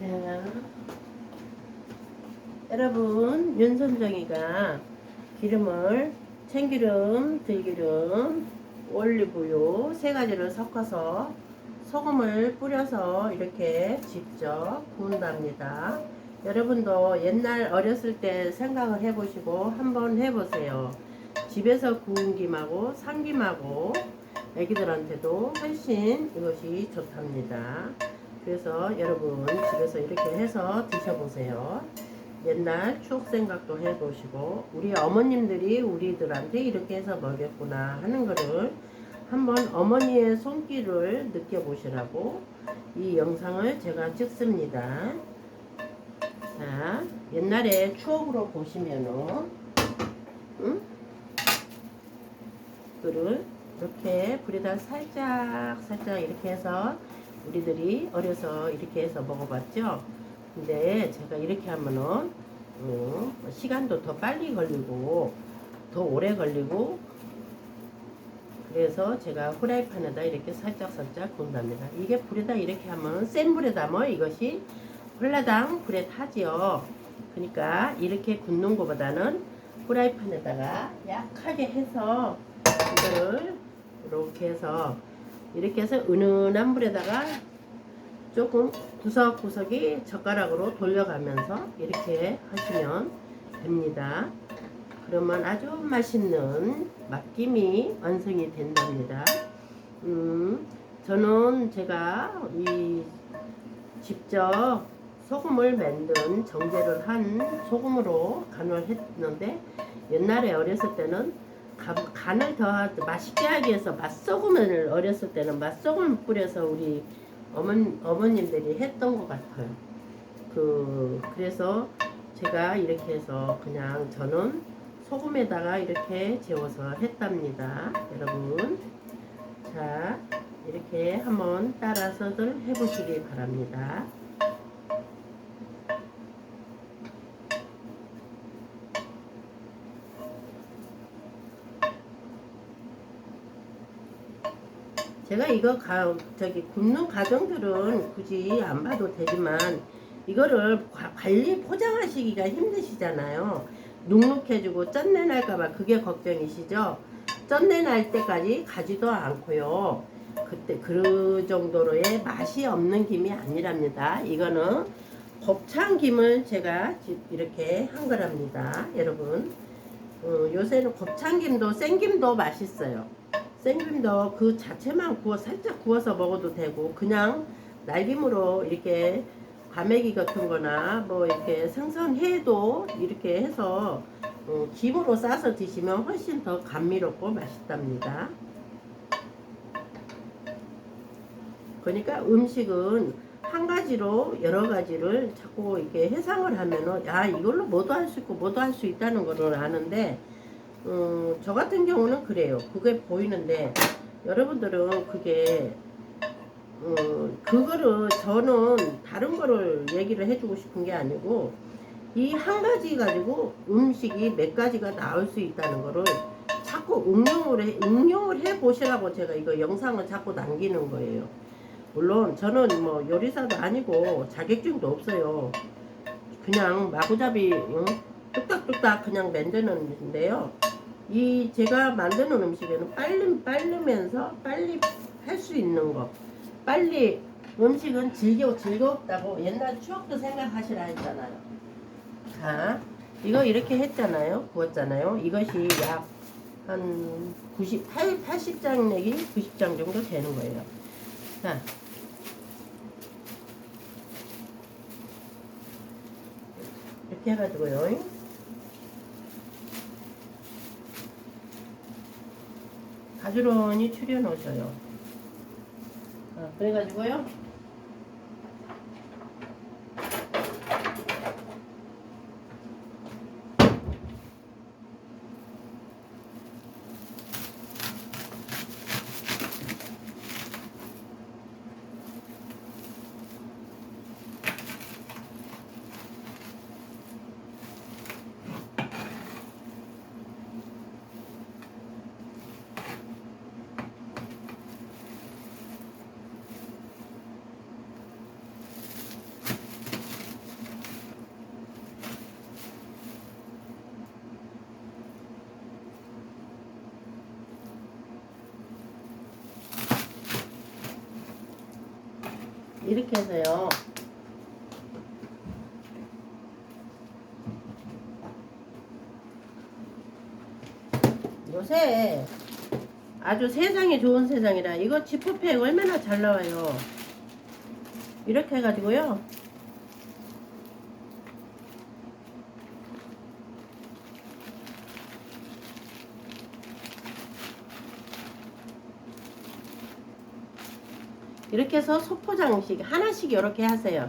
자, 여러분 윤선정이가 기름을 참기름, 들기름, 올리브유 세 가지를 섞어서 소금을 뿌려서 이렇게 직접 구운답니다. 여러분도 옛날 어렸을 때 생각을 해보시고 한번 해보세요. 집에서 구운 김하고 삼김하고 애기들한테도 훨씬 이것이 좋답니다. 그래서 여러분 집에서 이렇게 해서 드셔보세요. 옛날 추억 생각도 해보시고 우리 어머님들이 우리들한테 이렇게 해서 먹였구나 하는 거를 한번 어머니의 손길을 느껴보시라고 이 영상을 제가 찍습니다. 자, 옛날에 추억으로 보시면은, 응? 그를 이렇게 불에다 살짝 살짝 이렇게 해서 우리들이 어려서 이렇게 해서 먹어봤죠. 근데 제가 이렇게 하면은 음, 시간도 더 빨리 걸리고 더 오래 걸리고 그래서 제가 후라이팬에다 이렇게 살짝 살짝 구운답니다. 이게 불에다 이렇게 하면 센 불에다 뭐 이것이 홀라당 불에 타지요. 그러니까 이렇게 굽는 것보다는 후라이팬에다가 약하게 해서 이거를 이렇게 해서 이렇게 해서 은은한 불에다가 조금 구석구석이 젓가락으로 돌려가면서 이렇게 하시면 됩니다. 그러면 아주 맛있는 맛김이 완성이 된답니다. 음, 저는 제가 이 직접 소금을 만든 정제를 한 소금으로 간을 했는데 옛날에 어렸을 때는 간- 간을 더 맛있게 하기 위해서 맛소금을 어렸을 때는 맛소금을 뿌려서 우리 어머, 어머님들이 했던 것 같아요. 그, 그래서 제가 이렇게 해서 그냥 저는 소금에다가 이렇게 재워서 했답니다. 여러분. 자, 이렇게 한번 따라서들 해보시기 바랍니다. 제가 이거 가, 저기 굽는 과정들은 굳이 안 봐도 되지만 이거를 과- 관리 포장하시기가 힘드시잖아요. 눅눅해지고 쩐내 날까봐 그게 걱정이시죠. 쩐내 날 때까지 가지도 않고요. 그때 그 정도로의 맛이 없는 김이 아니랍니다. 이거는 곱창 김을 제가 지- 이렇게 한 거랍니다. 여러분. 어, 요새는 곱창 김도 생김도 맛있어요. 생김도 그 자체만 구워 살짝 구워서 먹어도 되고 그냥 날김으로 이렇게 과메기 같은 거나 뭐 이렇게 생선회도 이렇게 해서 어, 김으로 싸서 드시면 훨씬 더 감미롭고 맛있답니다. 그러니까 음식은 한 가지로 여러 가지를 자꾸 이렇게 해상을 하면은 야 이걸로 뭐도 할 수 있고 뭐도 할 수 있다는 거를 아는데 음, 저 같은 경우는 그래요. 그게 보이는데 여러분들은 그게 음, 그거를 저는 다른 거를 얘기를 해주고 싶은 게 아니고 이 한 가지 가지고 음식이 몇 가지가 나올 수 있다는 거를 자꾸 응용을 해, 응용을 해 보시라고 제가 이거 영상을 자꾸 남기는 거예요. 물론 저는 뭐 요리사도 아니고 자격증도 없어요. 그냥 마구잡이 응? 뚝딱뚝딱 그냥 만드는데요. 이 제가 만드는 음식에는 빨리 빨리면서 빨리 할 수 있는 거, 빨리 음식은 즐겨 즐겁다고 옛날 추억도 생각하시라 했잖아요. 자, 이거 이렇게 했잖아요. 구웠잖아요. 이것이 약 한 90, 8, 80장 내기 90장 정도 되는 거예요. 자, 이렇게 해가지고요. 가지런히 추려 놓으셔요. 어, 그래가지고요. 이렇게 해서요. 요새 아주 세상이 좋은 세상이라 이거 지퍼팩 얼마나 잘 나와요. 이렇게 해가지고요. 이렇게 해서 소포장식 하나씩 이렇게 하세요.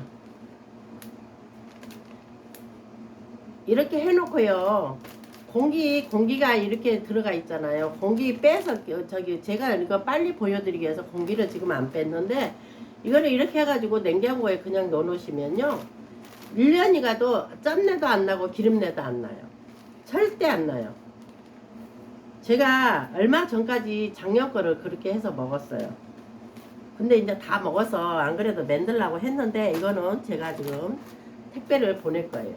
이렇게 해놓고요. 공기 공기가 이렇게 들어가 있잖아요. 공기 빼서 어, 저기 제가 이거 빨리 보여드리기 위해서 공기를 지금 안 뺐는데 이거를 이렇게 해가지고 냉장고에 그냥 넣어놓으시면요. 1년이 가도 짠내도 안 나고 기름내도 안 나요. 절대 안 나요. 제가 얼마 전까지 작년 거를 그렇게 해서 먹었어요. 근데 이제 다 먹어서 안 그래도 만들라고 했는데 이거는 제가 지금 택배를 보낼 거예요.